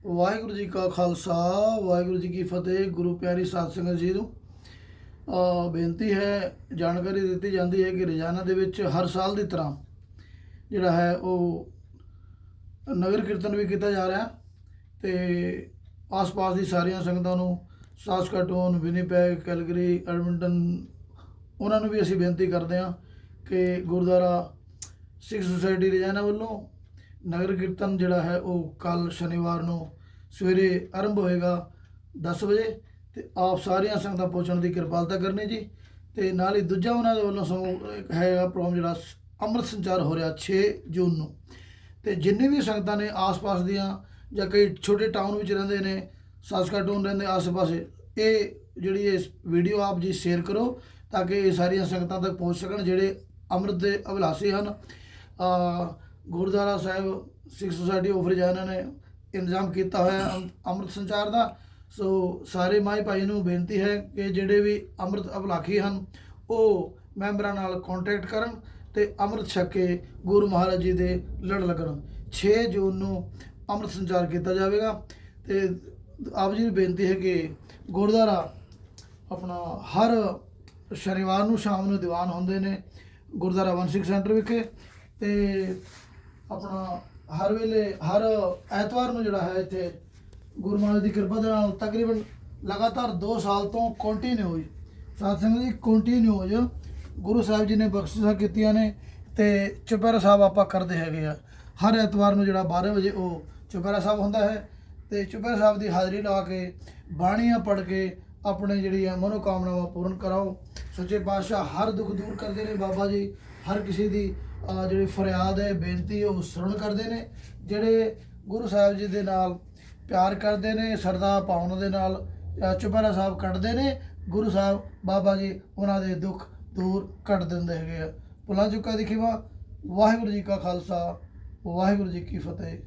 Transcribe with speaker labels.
Speaker 1: ਵਾਹਿਗੁਰੂ ਜੀ ਕਾ ਖਾਲਸਾ, ਵਾਹਿਗੁਰੂ ਜੀ ਕੀ ਫਤਿਹ, ਗੁਰੂ ਪਿਆਰੀ ਸਾਧ ਸੰਗਤ ਜੀ ਨੂੰ। ਬੇਨਤੀ ਹੈ, ਜਾਣਕਾਰੀ ਦਿੱਤੀ ਜਾਂਦੀ ਹੈ ਕਿ ਰੋਜ਼ਾਨਾ ਦੇ ਵਿੱਚ ਹਰ ਸਾਲ ਦੀ ਤਰ੍ਹਾਂ ਜਿਹੜਾ ਹੈ ਉਹ ਨਗਰ ਕੀਰਤਨ ਵੀ ਕੀਤਾ ਜਾ ਰਿਹਾ ਤੇ ਆਸ-ਪਾਸ ਦੀ ਸਾਰੀਆਂ ਸੰਗਤਾਂ ਨੂੰ ਸਾਸਕਾਟੂਨ ਵਿਨੀਪੈਗ, ਕੈਲਗਰੀ, ਐਡਮਿੰਟਨ, ਉਹਨਾਂ ਨੂੰ ਵੀ ਅਸੀਂ ਬੇਨਤੀ ਕਰਦੇ ਹਾਂ ਕਿ ਗੁਰਦੁਆਰਾ ਸਿੱਖ ਸੁਸਾਇਟੀ ਰੋਜ਼ਾਨਾ ਵੱਲੋਂ ਨਗਰ ਕੀਰਤਨ ਜਿਹੜਾ ਹੈ ਉਹ ਕੱਲ ਸ਼ਨੀਵਾਰ ਨੂੰ ਸਵੇਰੇ ਆਰੰਭ ਹੋਏਗਾ 10 ਵਜੇ ਤੇ ਆਪ ਸਾਰੀਆਂ ਸੰਗਤਾਂ ਪਹੁੰਚਣ ਦੀ ਕਿਰਪਾਲਤਾ ਕਰਨੀ ਜੀ। ਤੇ ਨਾਲ ਹੀ ਦੂਜਾ ਉਹਨਾਂ ਦੇ ਵੱਲੋਂ ਸਮੂਹ ਇੱਕ ਹੈਗਾ ਪ੍ਰੋਗਰਾਮ ਜਿਹੜਾ ਸ- ਅੰਮ੍ਰਿਤ ਸੰਚਾਰ ਹੋ ਰਿਹਾ 6 ਜੂਨ ਨੂੰ। ਤੇ ਜਿੰਨੇ ਵੀ ਸੰਗਤਾਂ ਨੇ ਆਸ-ਪਾਸ ਦੀਆਂ ਜਾਂ ਕਈ ਛੋਟੇ ਟਾਊਨ ਵਿੱਚ ਰਹਿੰਦੇ ਨੇ ਸਾਸਕਾਟੂਨ ਰਹਿੰਦੇ ਆਸ-ਪਾਸੇ ਇਹ ਜਿਹੜੀ ਇਹ ਵੀਡੀਓ ਆਪ ਜੀ ਸ਼ੇਅਰ ਕਰੋ ਤਾਂ ਕਿ ਇਹ ਸਾਰੀਆਂ ਸੰਗਤਾਂ ਤੱਕ ਪਹੁੰਚ ਸਕਣ ਜਿਹੜੇ ਅੰਮ੍ਰਿਤ ਦੇ ਅਭਿਲਾਸ਼ੀ ਹਨ। ਅ, ਗੁਰਦੁਆਰਾ ਸਾਹਿਬ, ਸਿੱਖ ਸੁਸਾਇਟੀ ਆਫ ਰਜਾਨਾ ਨੇ ਇੰਤਜ਼ਾਮ ਕੀਤਾ ਹੋਇਆ ਅੰਮ- ਅੰਮ੍ਰਿਤ ਸੰਚਾਰ ਦਾ। ਸੋ ਸਾਰੇ ਮਾਈ ਭਾਈ ਨੂੰ ਬੇਨਤੀ ਹੈ ਕਿ ਜਿਹੜੇ ਵੀ ਅੰਮ੍ਰਿਤ ਅਭਿਲਾਖੀ ਹਨ, ਉਹ ਮੈਂਬਰਾਂ ਨਾਲ ਕੰਟੈਕਟ ਕਰਨ ਤੇ ਅੰਮ੍ਰਿਤ ਛਕ ਕੇ ਗੁਰੂ ਮਹਾਰਾਜ ਜੀ ਦੇ ਲੜ ਲੱਗਣ। 6 ਜੂਨ ਨੂੰ ਅੰਮ੍ਰਿਤ ਸੰਚਾਰ ਕੀਤਾ ਜਾਵੇਗਾ ਤੇ ਆਪ ਜੀ ਨੂੰ ਬੇਨਤੀ ਹੈ ਕਿ ਗੁਰਦੁਆਰਾ ਆਪਣਾ ਹਰ ਸ਼ਨੀਵਾਰ ਨੂੰ ਸ਼ਾਮ ਨੂੰ ਦੀਵਾਨ ਹੁੰਦੇ ਨੇ ਗੁਰਦੁਆਰਾ ਵੰਸਿਕ ਸੈਂਟਰ ਵਿਖੇ ਤੇ ਆਪਣਾ ਹਰ ਵੇਲੇ, ਹਰ ਐਤਵਾਰ ਨੂੰ ਜਿਹੜਾ ਹੈ ਇੱਥੇ ਗੁਰੂ ਮਹਾਰਾਜ ਦੀ ਕਿਰਪਾ ਦੇ ਨਾਲ ਤਕਰੀਬਨ ਲਗਾਤਾਰ 2 ਸਾਲ ਤੋਂ ਕੰਟੀਨਿਊ ਸਾਧ ਸੰਗਤ ਜੀ ਕੰਟੀਨਿਊ ਗੁਰੂ ਸਾਹਿਬ ਜੀ ਨੇ ਬਖਸ਼ਿਸ਼ਾਂ ਕੀਤੀਆਂ ਨੇ ਤੇ ਚੁਪਹਿਰਾ ਸਾਹਿਬ ਆਪਾਂ ਕਰਦੇ ਹੈਗੇ ਆ। ਹਰ ਐਤਵਾਰ ਨੂੰ ਜਿਹੜਾ 12 ਵਜੇ ਉਹ ਚੁਪਹਿਰਾ ਸਾਹਿਬ ਹੁੰਦਾ ਹੈ ਤੇ ਚੁਪਹਿਰਾ ਸਾਹਿਬ ਦੀ ਹਾਜ਼ਰੀ ਲਾ ਕੇ, ਬਾਣੀਆਂ ਪੜ੍ਹ ਕੇ ਆਪਣੇ ਜਿਹੜੀਆਂ ਮਨੋਕਾਮਨਾਵਾਂ ਪੂਰਨ ਕਰਾਓ। ਸੱਚੇ ਪਾਤਸ਼ਾਹ ਹਰ ਦੁੱਖ ਦੂਰ ਕਰਦੇ ਨੇ ਬਾਬਾ ਜੀ, ਹਰ ਕਿਸੇ ਦੀ ਜਿਹੜੀ ਫਰਿਆਦ ਹੈ, ਬੇਨਤੀ ਉਹ ਸੁਣ ਕਰਦੇ ਨੇ। ਜਿਹੜੇ ਗੁਰੂ ਸਾਹਿਬ ਜੀ ਦੇ ਨਾਲ ਪਿਆਰ ਕਰਦੇ ਨੇ, ਸਰਦਾ ਭਾਵਨਾ ਦੇ ਨਾਲ ਚੁਪਹਿਰਾ ਸਾਹਿਬ ਕੱਢਦੇ ਨੇ, ਗੁਰੂ ਸਾਹਿਬ ਬਾਬਾ ਜੀ ਉਹਨਾਂ ਦੇ ਦੁੱਖ ਦੂਰ ਕੱਢ ਦਿੰਦੇ ਹੈਗੇ ਆ। ਭੁੱਲਾਂ ਚੁੱਕਾ ਦੀ ਵਾਹਿਗੁਰੂ ਜੀ ਕਾ ਖਾਲਸਾ, ਵਾਹਿਗੁਰੂ ਜੀ ਕੀ ਫਤਿਹ।